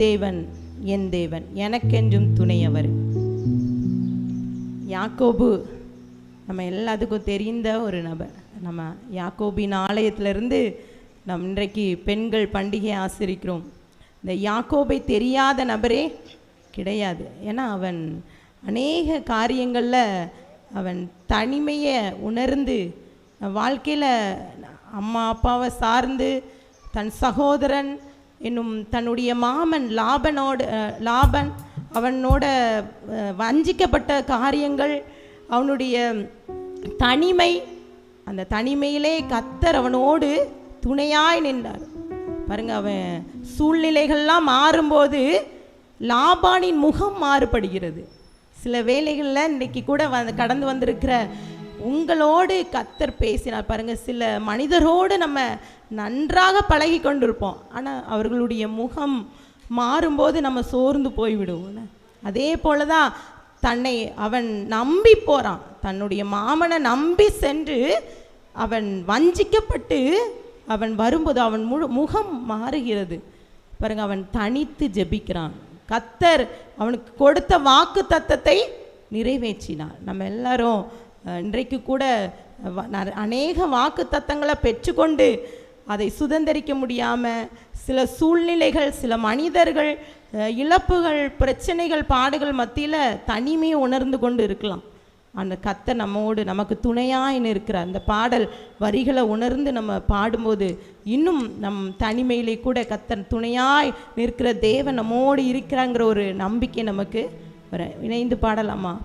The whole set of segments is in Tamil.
தேவன் என் தேவன் எனக்கென்றும் துணையவர். யாக்கோபு நம்ம எல்லாத்துக்கும் தெரிந்த ஒரு நபர். நம்ம யாக்கோபின் ஆலயத்திலிருந்து நம் இன்றைக்கு பெண்கள் பண்டிகை ஆசிரிக்கிறோம். இந்த யாக்கோபை தெரியாத நபரே கிடையாது. ஏன்னா அவன் அநேக காரியங்களில் அவன் தனிமையை உணர்ந்து வாழ்க்கையில் அம்மா அப்பாவை சார்ந்து தன் சகோதரன் என்னும் தன்னுடைய மாமன் லாபனோடு லாபன் அவனோட வஞ்சிக்கப்பட்ட காரியங்கள் அவனுடைய தனிமை அந்த தனிமையிலே கத்தர் அவனோடு துணையாய் நின்றார். பாருங்க அவன் சூழ்நிலைகள்லாம் மாறும்போது லாபானின் முகம் மாறுபடுகிறது. சில வேலைகளில் இன்னைக்கு கூட வந்து கடந்து வந்திருக்கிற உங்களோடு கத்தர் பேசினார் பாருங்கள் சில மனிதரோடு நம்ம நன்றாக பழகி கொண்டிருப்போம் ஆனால் அவர்களுடைய முகம் மாறும்போது நம்ம சோர்ந்து போய்விடுவோம். அதே போல தான் தன்னை அவன் நம்பி போகிறான் தன்னுடைய மாமனை நம்பி சென்று அவன் வஞ்சிக்கப்பட்டு அவன் வரும்போது அவன் முழு முகம் மாறுகிறது. பாருங்க அவன் தனித்து ஜெபிக்கிறான். கத்தர் அவனுக்கு கொடுத்த வாக்கு தத்தத்தை நிறைவேற்றினார். நம்ம எல்லாரும் இன்றைக்கு கூட அநேக வாக்கு தத்தங்களை பெற்றுக்கொண்டு அதை சுதந்திரிக்க முடியாமல் சில சூழ்நிலைகள் சில மனிதர்கள் இழப்புகள் பிரச்சனைகள் பாடுகள் மத்தியில் தனிமையை உணர்ந்து கொண்டு இருக்கலாம். அந்த கத்தை நம்மோடு நமக்கு துணையாய் இருக்கிற அந்த பாடல் வரிகளை உணர்ந்து நம்ம பாடும்போது இன்னும் நம் தனிமையிலே கூட கத்தன் துணையாய் நிற்கிற தேவன் நம்மோடு இருக்கிறாங்கிற ஒரு நம்பிக்கை நமக்கு இணைந்து பாடலாமா?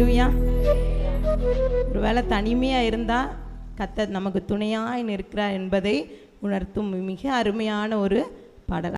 ஹலெலுயா ஒருவேளை தனிமையாக இருந்தால் கத்த நமக்கு துணையாய் இருக்கிறார் என்பதை உணர்த்தும் மிக அருமையான ஒரு பாடல்